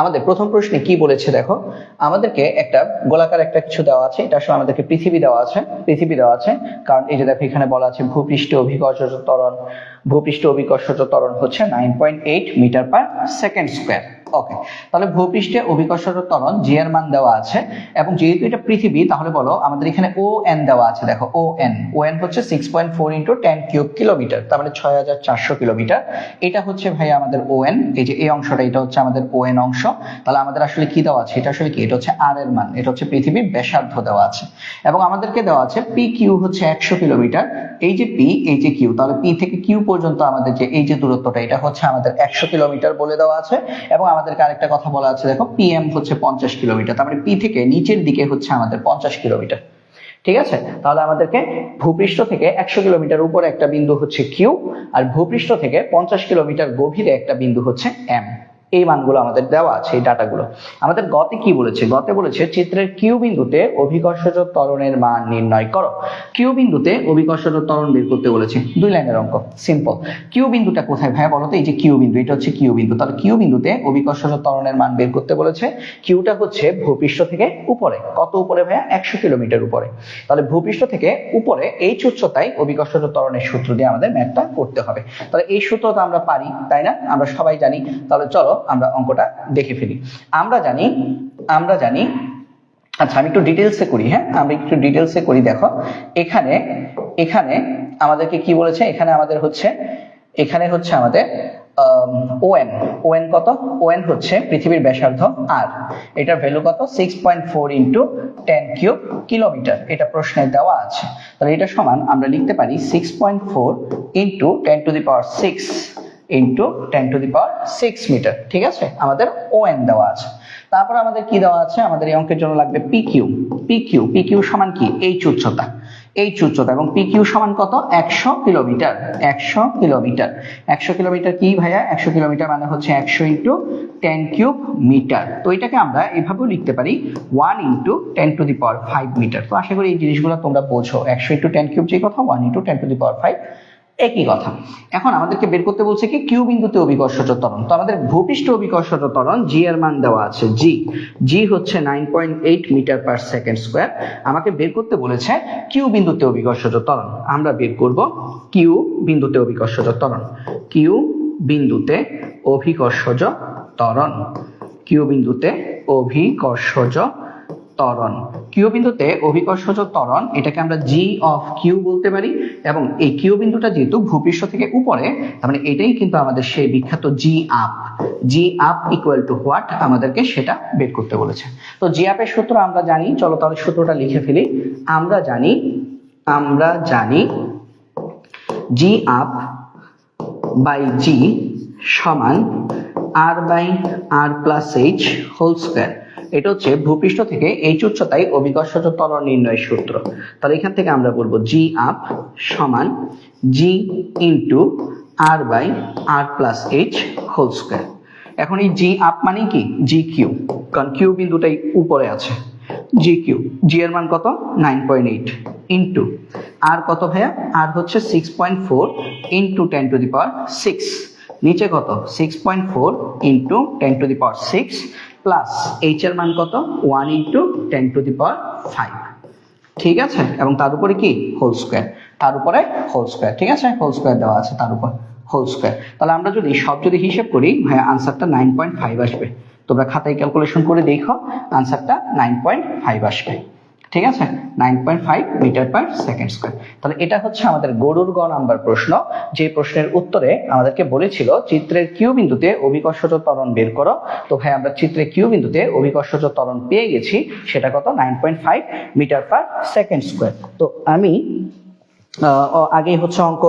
আমাদের প্রথম প্রশ্নে কি বলেছে দেখো? আমাদেরকে একটা গোলাকার একটা কিছু দেওয়া আছে, এটা আসলে আমাদেরকে পৃথিবী দেওয়া আছে, পৃথিবী দেওয়া আছে। কারণ এই যে দেখো এখানে বলা আছে, ভূপৃষ্ঠ অভিকর্ষজ তরণ ভূপৃষ্ঠ অভিকর্ষজ ত্বরণ হচ্ছে nine point eight meter per second square okay তাহলে ভূপৃষ্ঠে অভিকর্ষজ ত্বরণ জি এর মান দেওয়া আছে, এবং যেহেতু এটা পৃথিবী, তাহলে বলো আমাদের এখানে ও এন দেওয়া আছে, দেখো ও এন ও এন হচ্ছে six point four into ten cube kilometer তার মানে ছয় হাজার চারশো কিলোমিটার এটা হচ্ছে ভাই আমাদের ও এন এই যে এই অংশটা, এটা হচ্ছে আমাদের ও এন অংশ। তাহলে আমাদের আসলে কি দেওয়া আছে? এটা আসলে কি? এটা হচ্ছে আর এর মান, এটা হচ্ছে পৃথিবীর ব্যাসার্ধ দেওয়া আছে। এবং আমাদেরকে দেওয়া আছে পি কিউ হচ্ছে একশো কিলোমিটার এই যে পি এই যে কিউ তাহলে পি থেকে কিউ পর্যন্ত আমাদের যে এই যে দূরত্বটা, এটা হচ্ছে আমাদের একশো কিলোমিটার বলে দেওয়া আছে। এবং আমাদেরকে আরেকটা কথা বলা আছে, দেখো পিএম হচ্ছে পঞ্চাশ কিলোমিটার, তার মানে পি থেকে নিচের দিকে হচ্ছে আমাদের পঞ্চাশ কিলোমিটার। ঠিক আছে? তাহলে আমাদেরকে ভূপৃষ্ঠ থেকে একশো কিলোমিটার উপরে একটা বিন্দু হচ্ছে কিউ আর ভূপৃষ্ঠ থেকে পঞ্চাশ কিলোমিটার গভীরে একটা বিন্দু হচ্ছে এম এই মানগুলো আমাদের দেওয়া আছে, এই ডাটাগুলো। আমাদের গতে কি বলেছে? গতে বলেছে, চিত্রের কিউ বিন্দুতে অভিকর্ষজ ত্বরণের মান নির্ণয় করো। কিউ বিন্দুতে অভিকর্ষজ ত্বরণ বের করতে বলেছে। দুই লাইনের অঙ্ক সিম্পল কিউ বিন্দুটা কোথায় ভাই বলো তো? এই যে কিউ বিন্দু, এটা হচ্ছে কিউ বিন্দু। তাহলে কিউ বিন্দুতে অভিকর্ষজ ত্বরণের মান বের করতে বলেছে। কিউটা হচ্ছে ভূপৃষ্ঠ থেকে উপরে। কত উপরে ভাইয়া? একশো কিলোমিটার উপরে। তাহলে ভূপৃষ্ঠ থেকে উপরে এই উচ্চতায় অভিকর্ষজ ত্বরণের সূত্র দিয়ে আমাদের ম্যাথটা করতে হবে। তাহলে এই সূত্র তো আমরা পারি, তাই না? আমরা সবাই জানি। তাহলে চলো আমরা অঙ্কটা দেখে ফেলি। আমরা জানি আমরা জানি আচ্ছা আমি একটু ডিটেলসে করি হ্যাঁ? আমি একটু ডিটেলসে করি, দেখো। এখানে এখানে আমাদেরকে কি বলেছে? এখানে আমাদের হচ্ছে, এখানে হচ্ছে আমাদের ওএন ওএন কত? ওএন হচ্ছে পৃথিবীর ব্যাসার্ধ আর এটার ভ্যালু কত? Six point four into ten cube kilometer এটা প্রশ্নে দেওয়া আছে। তাহলে এটা সমান আমরা লিখতে পারি six point four into ten to the power six into ten to the power six meter ঠিক আছে? আমাদের ওএন দেওয়া আছে। তারপর আমাদের কি দেওয়া আছে? আমাদের এই অঙ্কের জন্য লাগবে পি কিউ পি সমান কি? এইচ উচ্চতা। এইচ উচ্চতা এবং পি সমান কত? একশো কিলোমিটার একশো কিলোমিটার। একশো কিলোমিটার কি ভাইয়া? একশো কিলোমিটার মানে হচ্ছে একশো ইন্টু টেন কিউব মিটার তো এটাকে আমরা এভাবেও লিখতে পারি one into ten to the power five meter তো আশা করি এই জিনিসগুলো তোমরা বোঝো। একশো ইন্টু টেন কিউব যে কথা one into ten to the power five একই কথা। এখন আমাদেরকে বের করতে বলছে কি? কিউ বিন্দুতে অভিকর্ষজ ত্বরণ। তো আমাদের ভূপৃষ্ঠ অভিকর্ষজ ত্বরণ জি এর মান দেওয়া আছে জি জি হচ্ছে nine point eight metre per second square আমাকে বের করতে বলেছে কিউ বিন্দুতে অভিকর্ষজ ত্বরণ। আমরা বের করব কিউ বিন্দুতে অভিকর্ষজ ত্বরণ। কিউ বিন্দুতে অভিকর্ষজ ত্বরণ। কিউ বিন্দুতে অভিকর্ষজ ত্বরণ। কিউ বিন্দুতে অভিকর্ষজ ত্বরণ, এটাকে আমরা জি অফ কিউ বলতে পারি, এবং এই কিউ বিন্দুটা যেহেতু ভূপৃষ্ঠ থেকে উপরে, তার মানে এটাই কিন্তু আমাদের সেই বিখ্যাত g up g up equal to what আমাদেরকে সেটা বের করতে বলেছে। তো জি আপের সূত্র আমরা জানি, চলো তাহলে সূত্রটা লিখে ফেলি। আমরা জানি আমরা জানি জি আপ বাই জি সমান R by R plus h whole square এটা হচ্ছে ভূপৃষ্ঠ থেকে এইচ উচ্চতায় অভিকর্ষজ ত্বরণ নির্ণয়ের সূত্র। তাহলে এখান থেকে আমরা বলব জি আপ সমান g into R by R plus h whole square এখন এই জি আপ মানে কি? জি কিউ কারণ কিউ বিন্দুটাই উপরে আছে। জি কিউ জি এর মান কত? Nine point eight into R কত ভাইয়া? আর হচ্ছে six point four into ten to the power six নিচে কত? Six point four into ten to the power six plus h এর মান কত? One into ten to the power five ঠিক আছে? এবং তার উপরে কি? হোল স্কোয়ার তার উপরে হোল স্কোয়ার ঠিক আছে? হোল স্কোয়ার দেওয়া আছে তার উপর হোল স্কোয়ার তাহলে আমরা যদি সব যদি হিসেব করি হ্যাঁ আনসারটা নাইন পয়েন্ট ফাইভ আসবে। তোমরা খাতায় ক্যালকুলেশন করে দেখো আনসারটা নাইন পয়েন্ট ফাইভ আসবে। ঠিক আছে? Nine point five metre per second square তাহলে এটা হচ্ছে আমাদের গরুর গ নাম্বার প্রশ্ন। যে প্রশ্নের উত্তরে আমাদেরকে বলেছিল, চিত্রের কিউ বিন্দুতে অভিকর্ষজ ত্বরণ বের করো। তো ভাই, আমরা চিত্রের কিউ বিন্দুতে অভিকর্ষজ ত্বরণ পেয়ে গেছি। সেটা কত? Nine point five metre per second square তো আমি আগেই হচ্ছে অঙ্ক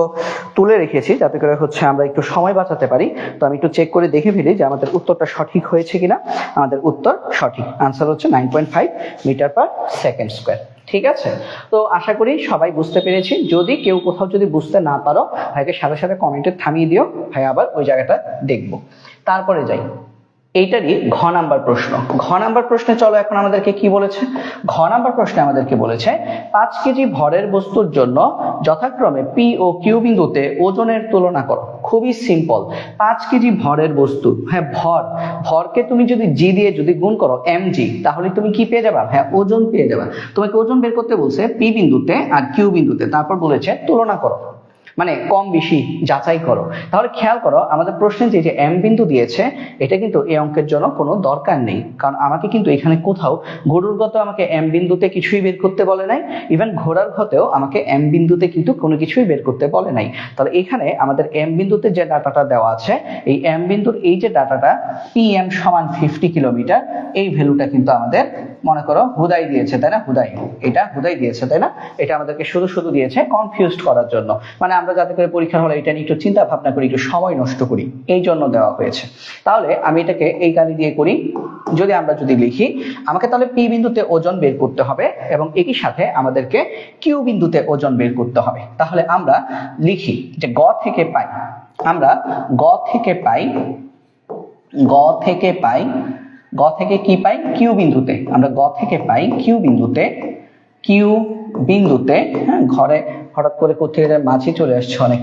তুলে রেখেছি, যাতে করে হচ্ছে আমরা একটু সময় বাঁচাতে পারি। তো আমি একটু চেক করে দেখে ফেলি যে আমাদের উত্তরটা সঠিক হয়েছে কিনা। আমাদের উত্তর সঠিক। আনসার হচ্ছে nine point five metre per second square ঠিক আছে? তো আশা করি সবাই বুঝতে পেরেছি। যদি কেউ কোথাও যদি বুঝতে না পারো, ভাইকে সাথে সাথে কমেন্টে থামিয়ে দিও। ভাই আবার ওই জায়গাটা দেখব। তারপরে যাই। এইটারই ঘ নাম্বার প্রশ্ন। ঘ নাম্বার প্রশ্নে চলো, এখন আমাদেরকে কি বলেছে? ঘ নাম্বার প্রশ্নে আমাদেরকে বলেছে, পাঁচ কেজি ভরের বস্তুর জন্য যথাক্রমে পি ও কিউ বিন্দুতে ওজনের তুলনা করো। খুবই সিম্পল পাঁচ কেজি ভরের বস্তু হ্যাঁ ভর। ভরকে তুমি যদি জি দিয়ে যদি গুণ করো এম জি তাহলে তুমি কি পেয়ে যাবা? হ্যাঁ ওজন পেয়ে যাবা। তোমাকে ওজন বের করতে বলছে পি বিন্দুতে আর কিউ বিন্দুতে। তারপর বলেছে তুলনা করো। মানে কম বেশি যাচাই করো। তাহলে খেয়াল করো, আমাদের প্রশ্নে যে যে এম বিন্দু দিয়েছে, এটা কিন্তু এই অঙ্কের জন্য কোনো দরকার নেই। কারণ আমাকে কিন্তু এখানে কোথাও গরুর গত আমাকে এম বিন্দুতে কিছুই বের করতে বলে নাই ইভেন ঘোড়ার ঘতেও আমাকে এম বিন্দুতে কিন্তু কোনো কিছুই বের করতে বলে নাই। তাহলে এখানে আমাদের এম বিন্দুতে যে ডাটাটা দেওয়া আছে, এই এম বিন্দুর এই যে ডাটাটা পি এম সমান ফিফটি কিলোমিটার, এই ভ্যালুটা কিন্তু আমাদের, মনে করো, হুদাই দিয়েছে, তাই না? হুদাই। এটা হুদাই দিয়েছে, তাই না? এটা আমাদেরকে শুধু শুধু দিয়েছে কনফিউজড করার জন্য। মানে আমরা যাতে করে পরীক্ষার হলে এটা নিয়ে একটু চিন্তা ভাবনা করি, একটু সময় নষ্ট করি, এই জন্য দেওয়া হয়েছে। তাহলে আমি এটাকে এই গালি দিয়ে করি। যদি আমরা যদি লিখি, আমাকে তাহলে পি বিন্দুতে ওজন বের করতে হবে এবং একই সাথে আমাদেরকে কিউ বিন্দুতে ওজন বের করতে হবে। তাহলে আমরা লিখি যে গ থেকে পাই, আমরা গ থেকে পাই, গ থেকে পাই, গ থেকে কি পাই? কিউ বিন্দুতে। আমরা গ থেকে পাই, কিউ বিন্দুতে, কিউ বিন্দুতে হ্যাঁ ঘরে হঠাৎ করে কোথেকে মাছি চলে আসছে অনেক।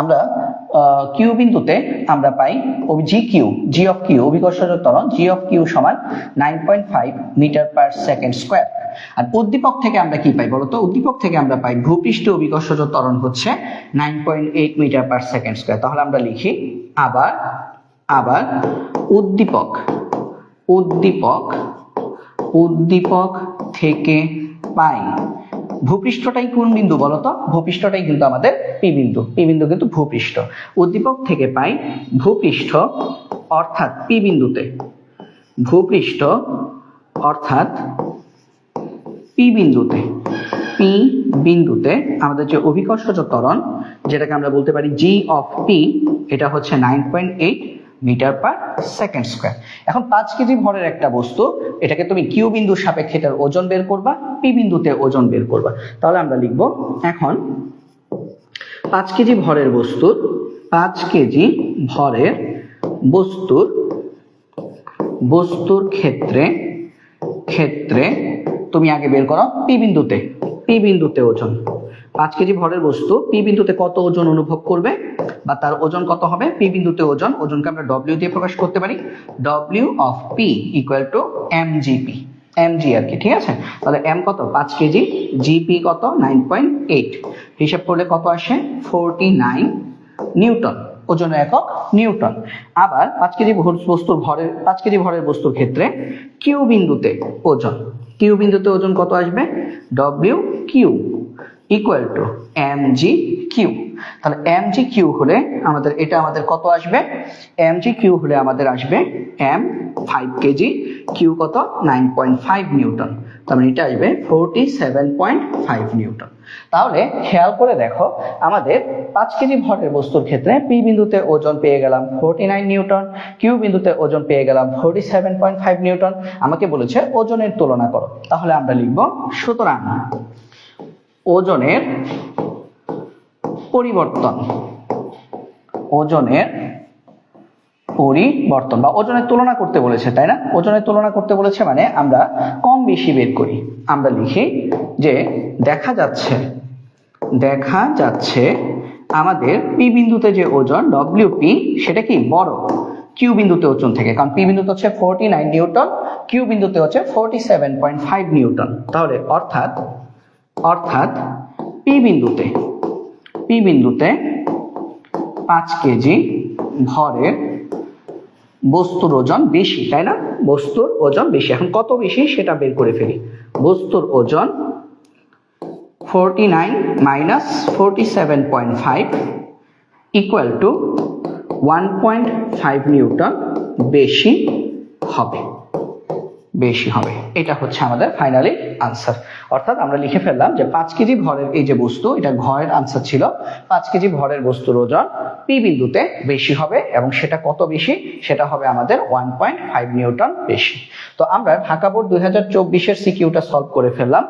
আমরা কিউ বিন্দুতে আমরা পাই g Q g of Q অভিকর্ষজ ত্বরণ জি অফ কিউ সমান nine point five metre per second square আর উদ্দীপক থেকে আমরা কি পাই বলতো? উদ্দীপক থেকে আমরা পাই ভূপৃষ্ঠ অভিকর্ষজ ত্বরণ হচ্ছে nine point eight metre per second square তাহলে আমরা লিখি আবার আবার উদ্দীপক উদ্দীপক উদ্দীপক থেকে পাই ভূপৃষ্ঠটাই কোন বিন্দু বলতো? ভূপৃষ্ঠটাই কিন্তু আমাদের পি বিন্দু। পি বিন্দু কিন্তু ভূপৃষ্ঠ। উদ্দীপক থেকে পাই ভূপৃষ্ঠ, অর্থাৎ পি বিন্দুতে। ভূপৃষ্ঠ, অর্থাৎ পি বিন্দুতে। পি বিন্দুতে আমাদের যে অভিকর্ষজ ত্বরণ, যেটাকে আমরা বলতে পারি জি অফ পি এটা হচ্ছে nine point eight metre per second square. এখন পাঁচ কেজি ভরের একটা বস্তু, এটাকে তুমি কিউ বিন্দুর সাপেক্ষে এটার ওজন বের করবা, পি বিন্দুতে ওজন বের করবা। তাহলে আমরা লিখব, এখন পাঁচ কেজি ভরের বস্তুর, পাঁচ কেজি ভরের বস্তুর বস্তুর ক্ষেত্রে ক্ষেত্রে তুমি আগে বের করো পি বিন্দুতে পি বিন্দুতে ওজন। পাঁচ কেজি ভরের বস্তু, পি বিন্দুতে কত ওজন অনুভব করবে? বা তার ওজন কত হবে? পি বিন্দুতে ওজন। ওজনকে আমরা ডব্লিউ দিয়ে প্রকাশ করতে পারি। W of P equal to M GP M G R কি, ঠিক আছে? তাহলে এম কত? পাঁচ কেজি। জিপি কত? নাইন পয়েন্ট এইট হিসাব করলে কত আসে? Forty nine newton. ওজনের একক নিউটন। আবার পাঁচ কেজি বস্তুর ভরের পাঁচ কেজি ভরের বস্তুর ক্ষেত্রে কিউ বিন্দুতে ওজন। কিউ বিন্দুতে ওজন কত আসবে? W Q equal to M G Q তাহলে এম জি কিউ হলে আমাদের, এটা আমাদের কত আসবে? এম জি কিউ হলে আমাদের আসবে এম ফাইভ কেজি কিউ কত? Nine point five newton. তার মানে এটা আসবে forty seven point five newton. তাহলে খেয়াল করে দেখো, আমাদের পাঁচ কেজি ভরের বস্তুর ক্ষেত্রে পি বিন্দুতে ওজন পেয়ে গেলাম ফোরটি নাইন নিউটন কিউ বিন্দুতে ওজন পেয়ে গেলাম forty seven point five newton. আমাকে বলেছে ওজনের তুলনা করো। তাহলে আমরা লিখব, সুতরাং ওজনের পরিবর্তন। ওজনের পরিবর্তন বা ওজনের তুলনা করতে বলেছে, তাই না? ওজনের তুলনা করতে বলেছে মানে আমরা কম বেশি বের করি। আমরা লিখি যে দেখা যাচ্ছে দেখা যাচ্ছে আমাদের পি বিন্দুতে যে ওজন ডব্লিউ পি সেটা কি? বড়। কিউ বিন্দুতে ওজন থেকে। কারণ পি বিন্দুতে হচ্ছে ফোরটি নাইন নিউটন কিউ বিন্দুতে হচ্ছে forty seven point five newton. তাহলে অর্থাৎ অর্থাৎ পি বিন্দুতে পি বিন্দুতে পাঁচ কেজি ভরের বস্তুর ওজন বেশি, তাই না? বস্তুর ওজন বেশি। এখন কত বেশি সেটা বের করে ফেলি। বস্তুর ওজন forty nine minus forty seven point five equal to one point five newton বেশি হবে। বেশি হবে। এটা হচ্ছে আমাদের ফাইনালি আনসার অর্থাৎ আমরা লিখে ফেললাম যে পাঁচ কেজি ভরের এই যে বস্তু, এটা ঘরের আনসার ছিল। পাঁচ কেজি ভরের বস্তুর ওজন পি বিন্দুতে বেশি হবে এবং সেটা কত বেশি? সেটা হবে আমাদের ওয়ান পয়েন্ট ফাইভ নিউটন বেশি। তো আমরা ঢাকা বোর্ড দুই হাজার চব্বিশের সিকিউটা সলভ করে ফেললাম।